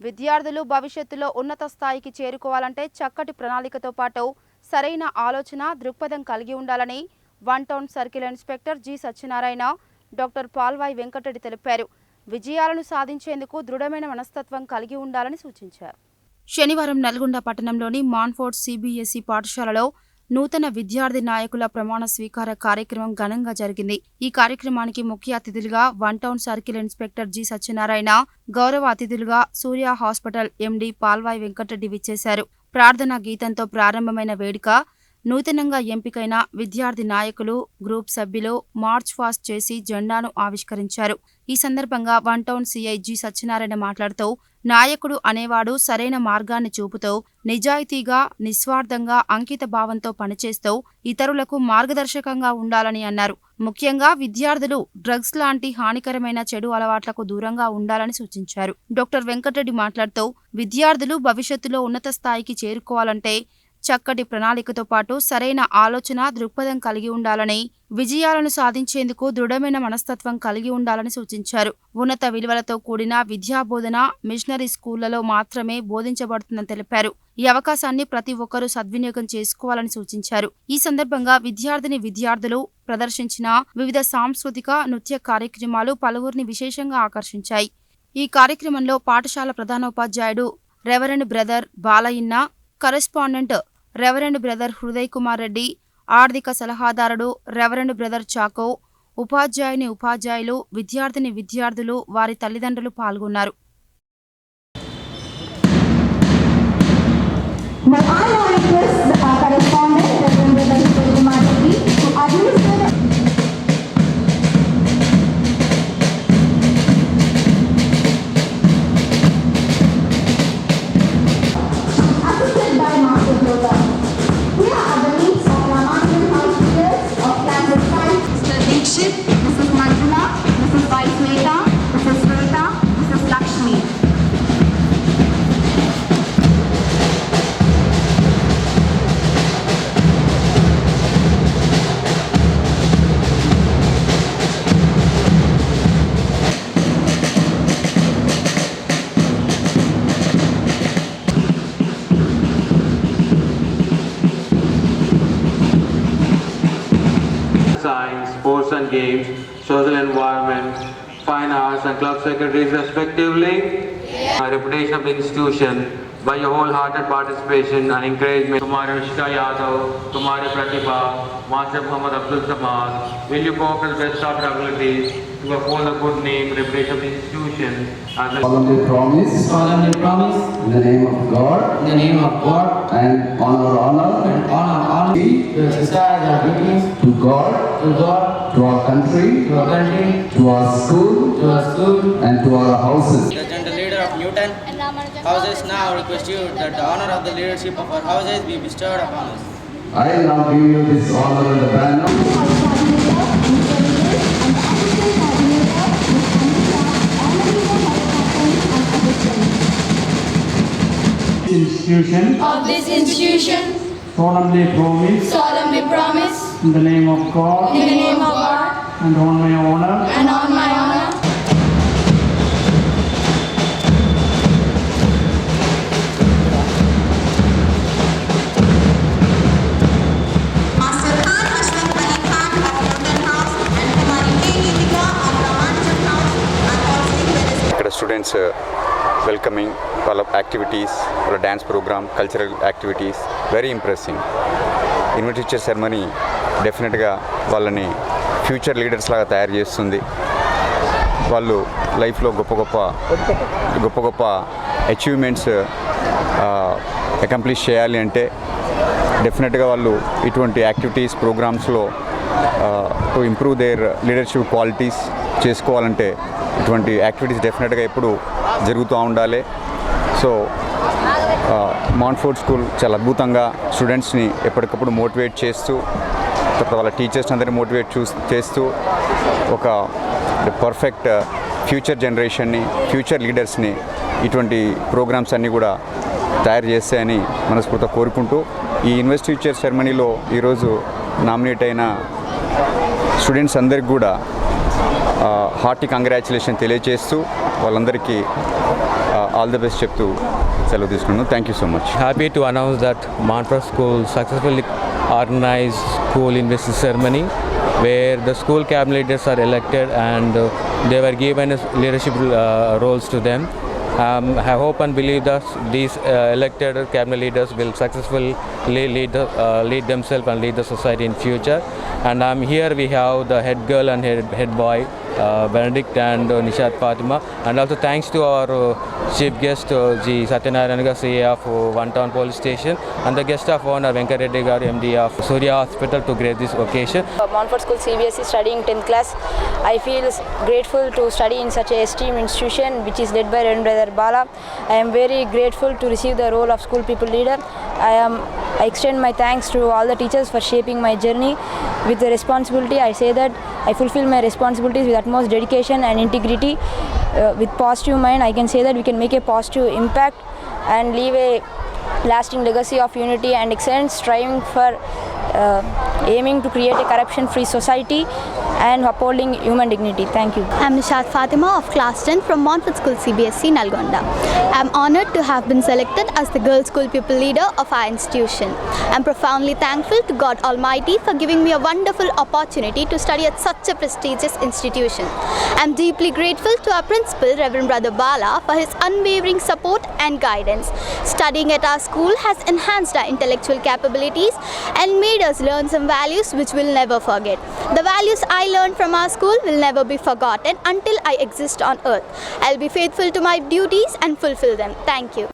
విద్యార్థులు భవిష్యత్తులో ఉన్నత స్థాయికి చేరుకోవాలంటే చక్కటి ప్రణాళికతో పాటు సరైన ఆలోచన దృక్పథం కలిగి ఉండాలని one town circle inspector G Satyanarayana doctor Palvai Venkatareddy తెలిపారు. విజయాలను సాధించేందుకు దృఢమైన మనస్తత్వం కలిగి ఉండాలని సూచించారు. శనివారం నల్గొండ పట్టణంలోని మాన్ఫోర్డ్ సిబిఎస్ఈ పాఠశాలలో నూతన విద్యార్థి నాయకుల ప్రమాణ స్వీకార కార్యక్రమం ఘనంగా జరిగింది. ఈ కార్యక్రమానికి ముఖ్య అతిథులుగా one town circle inspector G Satyanarayana గౌరవ అతిథులుగా సూర్య హాస్పిటల్ ఎండీ పాల్వాయి వెంకటరెడ్డి విచ్చేశారు. ప్రార్థనా గీతంతో ప్రారంభమైన వేడుక నూతనంగా ఎంపికైన విద్యార్థి నాయకులు గ్రూప్ సభ్యులు మార్చ్ ఫాస్ట్ చేసి జెండాను ఆవిష్కరించారు. ఈ సందర్భంగా one town CI G Satyanarayana మాట్లాడుతూ నాయకుడు అనేవాడు సరైన మార్గాన్ని చూపుతూ నిజాయితీగా నిస్వార్థంగా అంకిత భావంతో పనిచేస్తూ ఇతరులకు మార్గదర్శకంగా ఉండాలని అన్నారు. ముఖ్యంగా విద్యార్థులు డ్రగ్స్ లాంటి హానికరమైన చెడు అలవాట్లకు దూరంగా ఉండాలని సూచించారు. డాక్టర్ వెంకటరెడ్డి మాట్లాడుతూ విద్యార్థులు భవిష్యత్తులో ఉన్నత స్థాయికి చేరుకోవాలంటే చక్కటి ప్రణాళికతో పాటు సరైన ఆలోచన దృక్పథం కలిగి ఉండాలని విజయాలను సాధించేందుకు దృఢమైన మనస్తత్వం కలిగి ఉండాలని సూచించారు. ఉన్నత విలువలతో కూడిన విద్యాబోధన మిషనరీ స్కూళ్ళలో మాత్రమే బోధించబడుతుందని తెలిపారు. ఈ అవకాశాన్ని ప్రతి ఒక్కరూ సద్వినియోగం చేసుకోవాలని సూచించారు. ఈ సందర్భంగా విద్యార్థిని విద్యార్థులు ప్రదర్శించిన వివిధ సాంస్కృతిక నృత్య కార్యక్రమాలు పలువురిని విశేషంగా ఆకర్షించాయి. ఈ కార్యక్రమంలో పాఠశాల ప్రధానోపాధ్యాయుడు reverend brother Balayyanna correspondent reverend brother Hriday Kumar Reddy ఆర్థిక సలహాదారుడు రెవరెండ్ బ్రదర్ చాకో ఉపాధ్యాయుని ఉపాధ్యాయులు విద్యార్థిని విద్యార్థులు వారి తల్లిదండ్రులు పాల్గొన్నారు. Games, social environment, fine arts and club secretaries respectively. A reputation of institution by your wholehearted participation and encouragement. Kumari Rishika Yadav, Kumari Pratibha, Master Muhammad Abdul Samad, will you cooperate to the best of your abilities to uphold the good name, reputation of the institution and the solemnly promise. Solemnly promise. In the name of God. In the name of God. And on our honor. And honor all to exercise our duties to God, to God, to our country, to our country, to our school, to our school. and to our houses. The gentle leader houses. now request you that the honor of the leadership of our houses be bestowed upon us. I now give you this honor and the banner. institution. Of this institution. Solemnly promise. Solemnly promise. In the name of God. In the name of God. And on my honor. And on my students welcoming వాళ్ళ activities వాళ్ళ dance program cultural activities very impressing investiture ceremony డెఫినెట్గా వాళ్ళని future leaders లాగా తయారు చేస్తుంది. వాళ్ళు లైఫ్లో గొప్ప గొప్ప గొప్ప గొప్ప అచీవ్మెంట్స్ అకంప్లిష్ uh, చేయాలి అంటే డెఫినెట్గా వాళ్ళు ఇటువంటి యాక్టివిటీస్ ప్రోగ్రామ్స్లో to improve their leadership qualities చేసుకోవాలంటే ఇటువంటి యాక్టివిటీస్ డెఫినెట్గా ఎప్పుడు జరుగుతూ ఉండాలి. సో మాన్ఫోర్డ్ స్కూల్ చాలా అద్భుతంగా స్టూడెంట్స్ని ఎప్పటికప్పుడు మోటివేట్ చేస్తూ తర్వాత వాళ్ళ టీచర్స్ అందరినీ మోటివేట్ చూ చేస్తూ ఒక పర్ఫెక్ట్ ఫ్యూచర్ జనరేషన్ని ఫ్యూచర్ లీడర్స్ని ఇటువంటి ప్రోగ్రామ్స్ అన్నీ కూడా తయారు చేస్తాయని మనస్ఫూర్తిగా కోరుకుంటూ ఈ ఇన్వెస్టిచర్ సెరమనీలో ఈరోజు నామినేట్ అయిన స్టూడెంట్స్ అందరికి కూడా హార్టీ కంగ్రాచులేషన్ తెలియజేస్తూ వాళ్ళందరికీ ఆల్ ది బెస్ట్ చెప్తూ సెలవు తీసుకున్నాను thank you so much happy to announce that Mantra school successfully organize school in invest ceremony where the school cabinetors are elected and they were give and leadership roles to them Um, I hope and believe that these uh, elected cabinet leaders will successfully lead, the, uh, lead themselves and lead the society in future. And I'm here we have the head girl and head, head boy Benedict and uh, Nishat Fatima. And also thanks to our uh, chief guest, uh, G. Satyanarayana CA of uh, One Town Police Station and the guest of honor Venkat Reddy MD of Surya Hospital to grace this occasion. Montfort School CBSE studying 10th class. I feel grateful to study in such a esteemed institution which is led by Reverend Brother Bala. I am very grateful to receive the role of school people leader. I am I extend my thanks to all the teachers for shaping my journey with the responsibility. I say that I fulfill my responsibilities with utmost dedication and integrity. Uh, with positive mind, I can say that we can make a positive impact and leave a lasting legacy of unity and excellence, striving for uh, aiming to create a corruption-free society and upholding human dignity. Thank you. I'm Nishat Fatima of Class 10 from Montfort School CBSE Nalgonda. I'm honored to have been selected as the Girls School Pupil Leader of our institution. I'm profoundly thankful to God Almighty for giving me a wonderful opportunity to study at such a prestigious institution. I'm deeply grateful to our principal, Reverend Brother Bala, for his unwavering support and guidance. Studying at our school has enhanced our intellectual capabilities and made us learn some values which we'll never forget. The values I learned from our school will never be forgotten until I exist on earth. I'll be faithful to my duties and fulfill them. Thank you.